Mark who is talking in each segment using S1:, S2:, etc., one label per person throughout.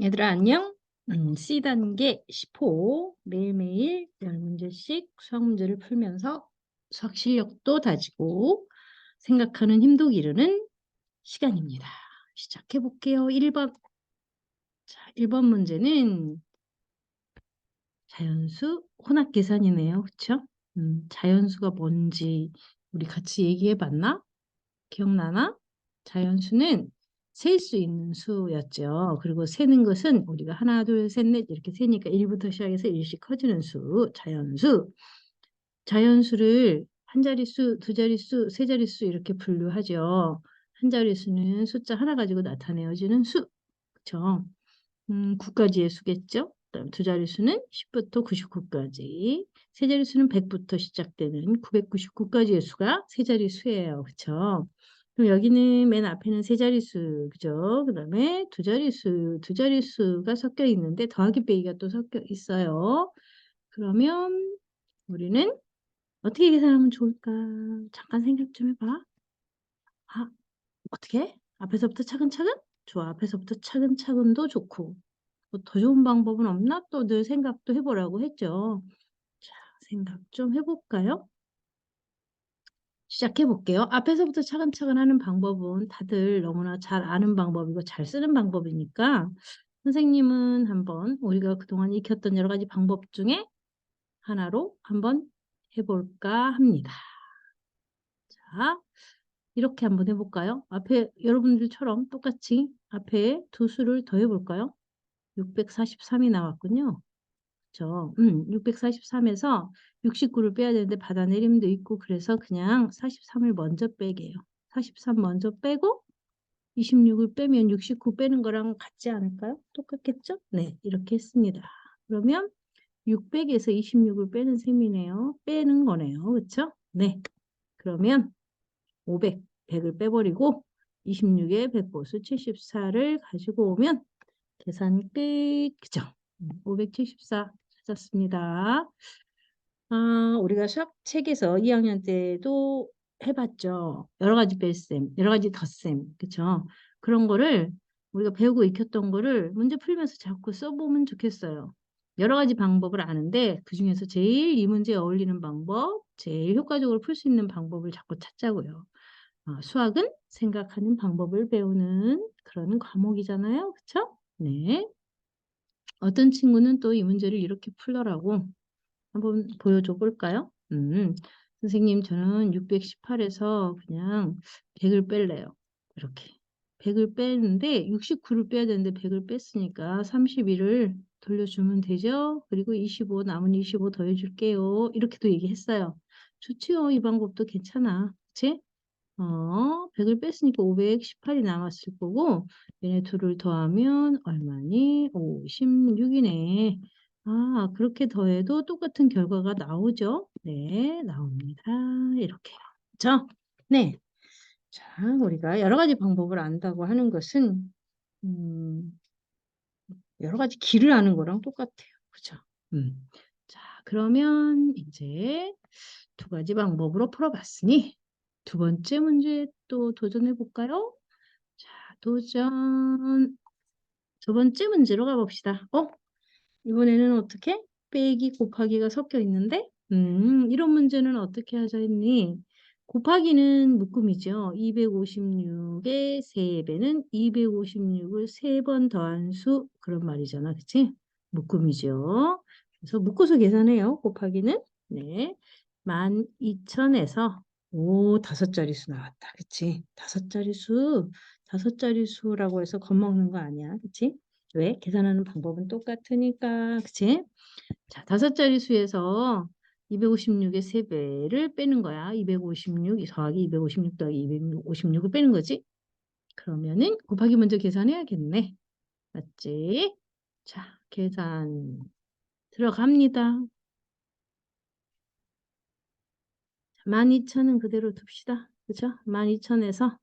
S1: 얘들아 안녕? 음, C단계 10호 매일매일 10문제씩 수학 문제를 풀면서 수학 실력도 다지고 생각하는 힘도 기르는 시간입니다. 시작해 볼게요. 1번. 자, 1번 문제는 자연수 혼합 계산이네요. 그쵸? 음, 자연수가 뭔지 우리 같이 얘기해 봤나? 기억나나? 자연수는 셀 수 있는 수였죠. 그리고 세는 것은 우리가 하나, 둘, 셋, 넷 이렇게 세니까 1부터 시작해서 1씩 커지는 수, 자연수. 자연수를 한 자릿수, 두 자릿수, 세 자릿수 이렇게 분류하죠. 한 자릿수는 숫자 하나 가지고 나타내어지는 수. 그쵸? 음, 9까지의 수겠죠? 그다음 두 자릿수는 10부터 99까지. 세 자릿수는 100부터 시작되는 999까지의 수가 세 자릿수예요. 그쵸? 그럼 여기는 맨 앞에는 세 자릿수, 그죠? 그 다음에 두 자릿수, 두 자릿수가 섞여 있는데 더하기 빼기가 또 섞여 있어요. 그러면 우리는 어떻게 계산하면 좋을까? 잠깐 생각 좀 해봐. 아, 어떻게? 앞에서부터 차근차근? 좋아. 앞에서부터 차근차근도 좋고. 뭐 더 좋은 방법은 없나? 또 늘 생각도 해보라고 했죠. 자, 생각 좀 해볼까요? 시작해 볼게요. 앞에서부터 차근차근 하는 방법은 다들 너무나 잘 아는 방법이고 잘 쓰는 방법이니까 선생님은 한번 우리가 그동안 익혔던 여러 가지 방법 중에 하나로 한번 해볼까 합니다. 자, 이렇게 한번 해볼까요? 앞에 여러분들처럼 똑같이 앞에 두 수를 더 해볼까요? 643이 나왔군요. 그렇죠. 음, 643에서 69를 빼야 되는데 받아내림도 있고 그래서 그냥 43을 먼저 빼게요. 43 먼저 빼고 26을 빼면 69 빼는 거랑 같지 않을까요? 똑같겠죠? 네, 이렇게 했습니다. 그러면 600에서 26을 빼는 셈이네요. 빼는 거네요. 그렇죠? 네. 그러면 500, 100을 빼버리고 26에 100보수 74를 가지고 오면 계산 끝. 그죠? 574 찾았습니다. 아, 우리가 수학 책에서 2학년 때도 해봤죠. 여러 가지 뺄셈, 여러 가지 덧셈, 그쵸? 그런 거를 우리가 배우고 익혔던 거를 문제 풀면서 자꾸 써보면 좋겠어요. 여러 가지 방법을 아는데 그 중에서 제일 이 문제에 어울리는 방법, 제일 효과적으로 풀 수 있는 방법을 자꾸 찾자고요. 어, 수학은 생각하는 방법을 배우는 그런 과목이잖아요. 그쵸? 네. 어떤 친구는 또 이 문제를 이렇게 풀더라고. 한번 보여줘 볼까요? 음, 선생님, 저는 618에서 그냥 100을 뺄래요. 이렇게. 100을 빼는데 69를 빼야 되는데 100을 뺐으니까 31을 돌려주면 되죠? 그리고 25, 남은 25 더해줄게요. 이렇게도 얘기했어요. 좋지요. 이 방법도 괜찮아. 그치? 어, 100을 뺐으니까 518이 남았을 거고 얘네 둘을 더하면 얼마니? 56이네. 아, 그렇게 더해도 똑같은 결과가 나오죠? 네, 나옵니다. 이렇게요. 그죠? 네. 자, 우리가 여러 가지 방법을 안다고 하는 것은 음, 여러 가지 길을 아는 거랑 똑같아요. 그죠? 음. 자, 그러면 이제 두 가지 방법으로 풀어봤으니 두 번째 문제 또 도전해 볼까요? 자, 도전. 두 번째 문제로 가봅시다. 어? 이번에는 어떻게? 빼기 곱하기가 섞여 있는데, 음, 이런 문제는 어떻게 하자 했니? 곱하기는 묶음이죠. 256의 3배는 256을 3번 더한 수, 그런 말이잖아. 그치? 묶음이죠. 그래서 묶어서 계산해요. 곱하기는. 네. 12,000에서 오, 다섯 자릿수 나왔다. 그치? 다섯 자릿수, 다섯 자릿수라고 해서 겁먹는 거 아니야. 그치? 왜? 계산하는 방법은 똑같으니까. 그치? 자, 다섯 자릿수에서 256의 3배를 빼는 거야. 256 더하기 256 더하기 256을 빼는 거지. 그러면은 곱하기 먼저 계산해야겠네. 맞지? 자, 계산 들어갑니다. 12,000은 그대로 둡시다. 그죠? 12,000에서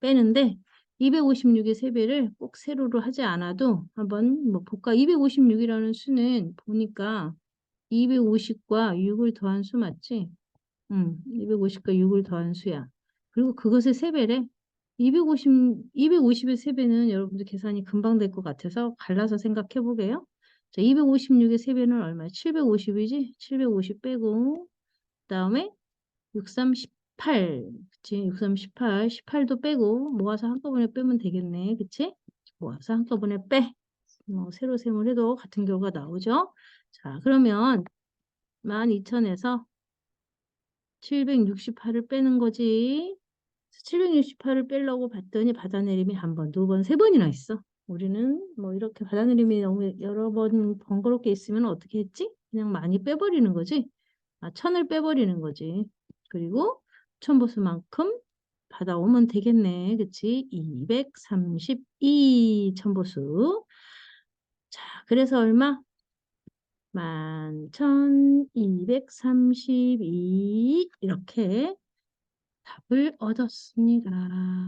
S1: 빼는데 256의 3배를 꼭 세로로 하지 않아도 한번 뭐 볼까? 256이라는 수는 보니까 250과 6을 더한 수 맞지? 응, 250과 6을 더한 수야. 그리고 그것의 3배래. 250, 250의 3배는 여러분들 계산이 금방 될 것 같아서 갈라서 생각해 보게요. 자, 256의 3배는 얼마야? 750이지? 750 빼고, 그 다음에 63, 18. 그치? 63, 18. 18도 빼고, 모아서 한꺼번에 빼면 되겠네. 그치? 모아서 한꺼번에 빼. 뭐, 세로 셈을 해도 같은 결과가 나오죠? 자, 그러면 12,000에서 768을 빼는 거지. 768을 빼려고 봤더니 받아내림이 한 번, 두 번, 세 번이나 있어. 우리는 뭐 이렇게 받아내림이 너무 여러 번 번거롭게 있으면 어떻게 했지? 그냥 많이 빼버리는 거지. 아, 천을 빼버리는 거지. 그리고 천보수만큼 받아오면 되겠네. 그치? 232 천보수. 자, 그래서 얼마? 11,232 이렇게 답을 얻었습니다.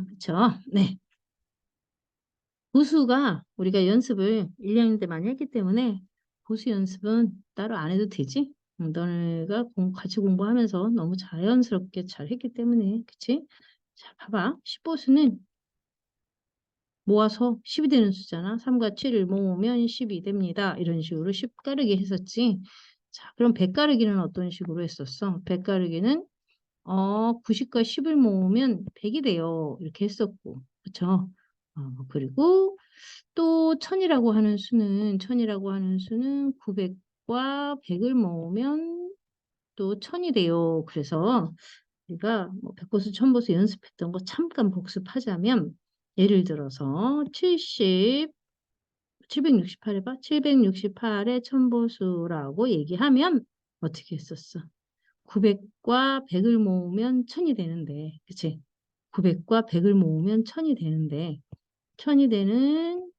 S1: 그쵸? 네. 보수가 우리가 연습을 1학년 때 많이 했기 때문에 보수 연습은 따로 안 해도 되지? 음, 너네가 공, 같이 공부하면서 너무 자연스럽게 잘 했기 때문에 그치? 자 봐봐 10보수는 모아서 10이 되는 수잖아 3과 7을 모으면 10이 됩니다 이런 식으로 10 가르기 했었지 자 그럼 100 가르기는 어떤 식으로 했었어 100 가르기는 어, 90과 10을 모으면 100이 돼요. 이렇게 했었고. 그쵸? 어, 그리고 또 1000이라고 하는 수는, 1000이라고 하는 수는 900 과 100을 모으면 또 1000이 돼요. 그래서 우리가 뭐 100보수, 1000보수 연습했던 거 잠깐 복습하자면 예를 들어서 70, 768 해봐. 768의 1000보수라고 얘기하면 어떻게 했었어? 900과 100을 모으면 1000이 되는데, 그치? 900과 100을 모으면 1000이 되는데, 1000이 되는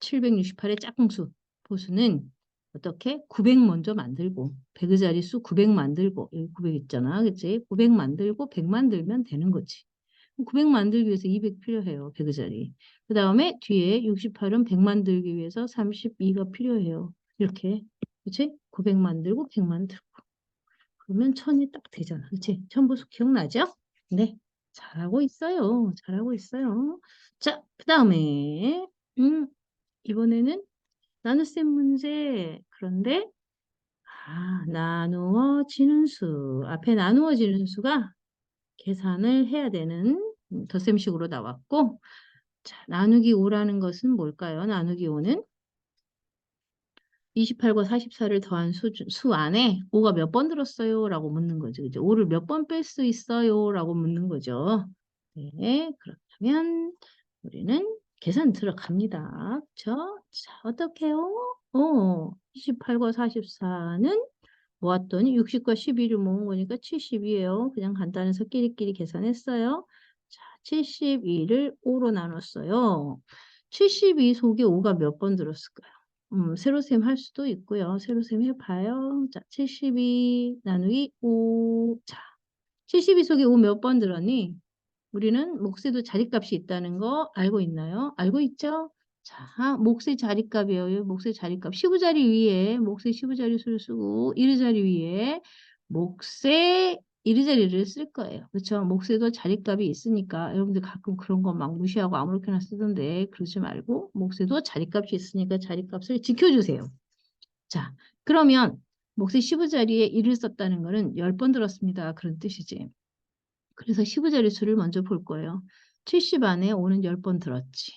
S1: 768의 짝꿍수 보수는 어떻게? 900 먼저 만들고, 100의 자리수 900 만들고, 여기 900 있잖아. 그치? 900 만들고, 100 만들면 되는 거지. 900 만들기 위해서 200 필요해요. 100의 자리. 그 다음에 뒤에 68은 100 만들기 위해서 32가 필요해요. 이렇게. 그치? 900 만들고, 100 만들고. 그러면 천이 딱 되잖아. 그치? 천보수 기억나죠? 네. 잘하고 있어요. 잘하고 있어요. 자, 그 다음에, 음, 이번에는 나눗셈 문제. 그런데, 아, 나누어지는 수. 앞에 나누어지는 수가 계산을 해야 되는 음, 덧셈식으로 나왔고, 자, 나누기 5라는 것은 뭘까요? 나누기 5는 28과 44를 더한 수, 수 안에 5가 몇 번 들었어요? 라고 묻는 거죠. 그죠? 5를 몇 번 뺄 수 있어요? 라고 묻는 거죠. 네, 그렇다면 우리는 계산 들어갑니다. 그쵸? 자, 어떡해요? 어, 28과 44는 모았더니 60과 12를 모은 거니까 70이에요. 그냥 간단해서 끼리끼리 계산했어요. 자, 72를 5로 나눴어요. 72 속에 5가 몇 번 들었을까요? 음, 세로셈 할 수도 있고요. 세로셈 해봐요. 자, 72 나누기 5. 자, 72 속에 5 몇 번 들었니? 우리는 몫에도 자리값이 있다는 거 알고 있나요? 알고 있죠? 자, 몫의 자리값이에요. 몫의 자리값. 15자리 위에 몫의 15자리 수를 쓰고 1의 자리 위에 몫의 1의 자리를 쓸 거예요. 그렇죠? 몫에도 자리값이 있으니까 여러분들 가끔 그런 거 막 무시하고 아무렇게나 쓰던데 그러지 말고 몫에도 자리값이 있으니까 자리값을 지켜주세요. 자, 그러면 몫의 15자리에 1을 썼다는 거는 10번 들었습니다. 그런 뜻이지. 그래서 15자리 수를 먼저 볼 거예요. 70 안에 5는 10번 들었지.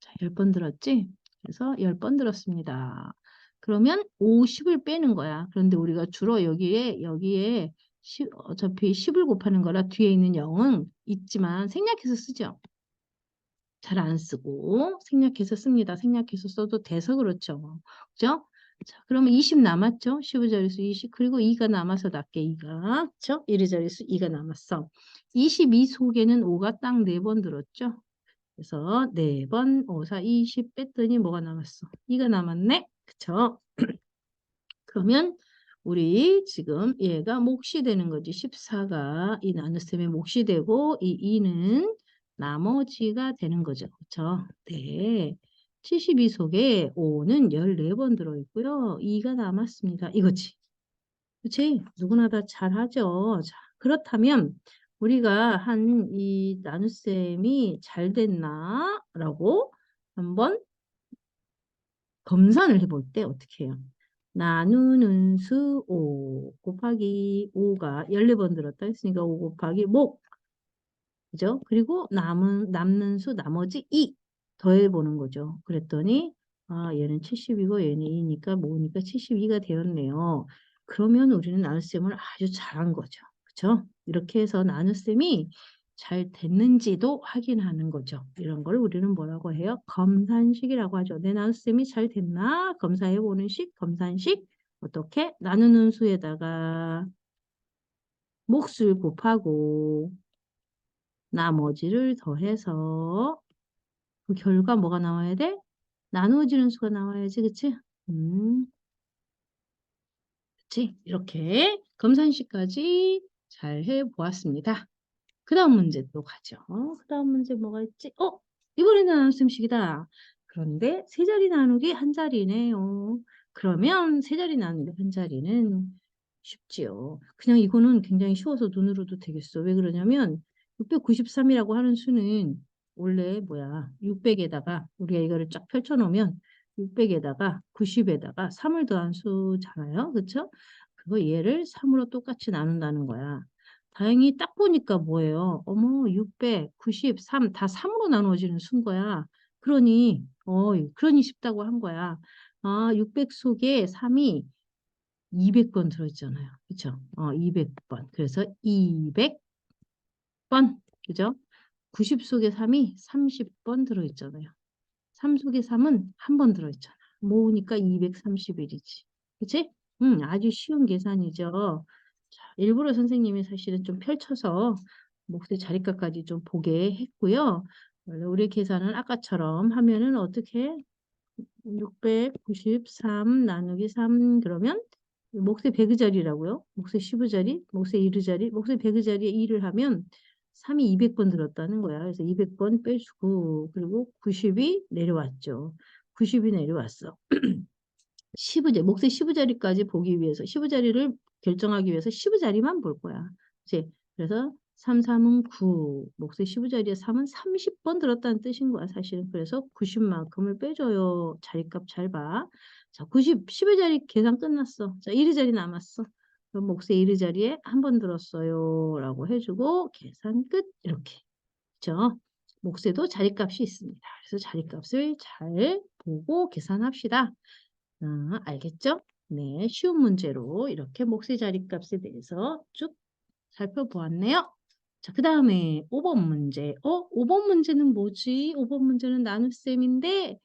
S1: 자, 10번 들었지? 그래서 10번 들었습니다. 그러면 50을 빼는 거야. 그런데 우리가 주로 여기에 여기에 10, 어차피 10을 곱하는 거라 뒤에 있는 0은 있지만 생략해서 쓰죠. 잘 안 쓰고 생략해서 씁니다. 생략해서 써도 돼서 그렇죠. 그죠? 자, 그러면 20 남았죠? 15 자릿수 20 그리고 2가 남아서 낮게 2가 그죠? 1의 자릿수 2가 남았어. 22 속에는 5가 딱 4번 들었죠? 그래서 4번 5, 4, 20 뺐더니 뭐가 남았어? 2가 남았네? 그쵸? 그러면 우리 지금 얘가 몫이 되는 거지. 14가 이 나눗셈의 몫이 되고 이 2는 나머지가 되는 거죠. 그렇죠? 네. 72 속에 5는 14번 들어있고요. 2가 남았습니다. 이거지. 그치? 누구나 다 잘하죠. 자, 그렇다면 우리가 한 이 나눗셈이 잘 됐나? 라고 한번 검산을 해볼 때 어떻게 해요? 나누는 수 5 곱하기 5가 14번 들었다 했으니까 5 곱하기 목 그죠? 그리고 남은 남는 수 나머지 2 더해보는 거죠. 그랬더니 아 얘는 70이고 얘는 2니까 모으니까 72가 되었네요. 그러면 우리는 나눗셈을 아주 잘한 거죠. 그쵸? 이렇게 해서 나눗셈이 잘 됐는지도 확인하는 거죠. 이런 걸 우리는 뭐라고 해요? 검산식이라고 하죠. 내 나눗셈이 잘 됐나? 검사해보는 식, 검산식. 어떻게? 나누는 수에다가 몫을 곱하고 나머지를 더해서 그 결과 뭐가 나와야 돼? 나누어지는 수가 나와야지, 그치? 음. 그치? 이렇게 검산식까지 잘 해보았습니다. 그 다음 문제 또 가죠. 그 다음 문제 뭐가 있지? 어? 이번에는 나눗셈식이다. 그런데 세 자리 나누기 한 자리네요. 그러면 세 자리 나누기 한 자리는 쉽지요. 그냥 이거는 굉장히 쉬워서 눈으로도 되겠어. 왜 그러냐면 693이라고 하는 수는 원래 뭐야 600에다가 우리가 이거를 쫙 펼쳐 놓으면 600에다가 90에다가 3을 더한 수잖아요. 그쵸? 그거 얘를 3으로 똑같이 나눈다는 거야. 다행히 딱 보니까 뭐예요? 어머 600, 93 다 3으로 나누어지는 수인 거야. 그러니 어 그러니 쉽다고 한 거야. 아, 600 속에 3이 200번 들어있잖아요. 그쵸? 어, 200번. 그래서 200번. 그죠? 90 속에 3이 30번 들어있잖아요. 3 속에 3은 한 번 들어있잖아. 모으니까 231이지. 그치? 음, 아주 쉬운 계산이죠. 자, 일부러 선생님이 사실은 좀 펼쳐서 목세 자리값까지 좀 보게 했고요. 원래 우리 계산은 아까처럼 하면은 어떻게 693 나누기 3 그러면 목세 100의 자리라고요. 목세 10의 자리, 목세 1의 자리, 목세 100의 자리에 2를 하면 3이 200번 들었다는 거야. 그래서 200번 빼주고 그리고 90이 내려왔죠. 90이 내려왔어. 10의 자리, 목세 10의 자리까지 보기 위해서 10의 자리를 결정하기 위해서 10의 자리만 볼 거야. 이제 그래서 3, 3은 9, 목세 10의 자리에 3은 30번 들었다는 뜻인 거야, 사실은. 그래서 90만큼을 빼줘요. 자리값 잘 봐. 자, 90, 10의 자리 계산 끝났어. 자, 1의 자리 남았어. 목세 1의 자리에 한 번 들었어요. 라고 해주고 계산 끝. 이렇게. 그죠? 목세도 자리값이 있습니다. 그래서 자리값을 잘 보고 계산합시다. 아, 알겠죠? 네, 쉬운 문제로 이렇게 목세 자리값에 대해서 쭉 살펴보았네요. 자, 그 다음에 5번 문제. 어? 5번 문제는 뭐지? 5번 문제는 나눗셈인데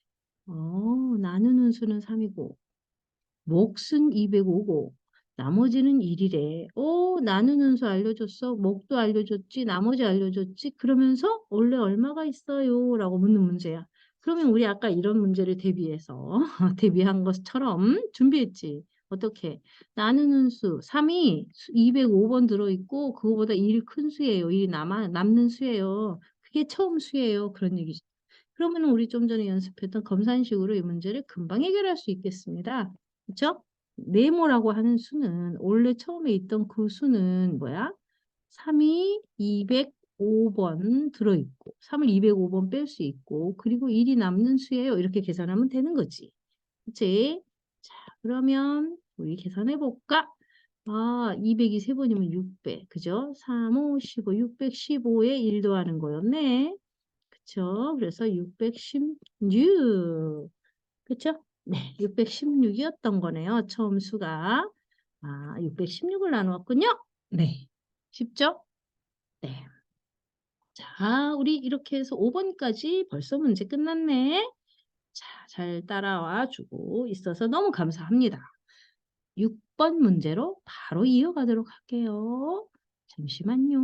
S1: 어, 나누는 수는 3이고 몫은 205고 나머지는 1이래. 어, 나누는 수 알려줬어. 목도 알려줬지. 나머지 알려줬지. 그러면서 원래 얼마가 있어요? 라고 묻는 문제야. 그러면 우리 아까 이런 문제를 대비해서 대비한 것처럼 준비했지. 어떻게? 나누는 수 3이 205번 들어있고 그거보다 1이 큰 수예요. 1이 남아, 남는 수예요. 그게 처음 수예요. 그런 얘기죠. 그러면 우리 좀 전에 연습했던 검산식으로 이 문제를 금방 해결할 수 있겠습니다. 그렇죠? 네모라고 하는 수는 원래 처음에 있던 그 수는 뭐야? 3이 205번 들어있고 3을 205번 뺄 수 있고 그리고 1이 남는 수예요. 이렇게 계산하면 되는 거지. 그치? 자, 그러면 우리 계산해 볼까? 아, 200이 3번이면 600. 그죠? 3, 5, 15, 615에 1 더하는 거였네. 그쵸? 그래서 616. 그쵸? 네, 616이었던 거네요. 처음 수가. 아, 616을 나누었군요. 네. 쉽죠? 네. 자, 우리 이렇게 해서 5번까지 벌써 문제 끝났네. 자, 잘 따라와 주고 있어서 너무 감사합니다. 6번 문제로 바로 이어가도록 할게요. 잠시만요.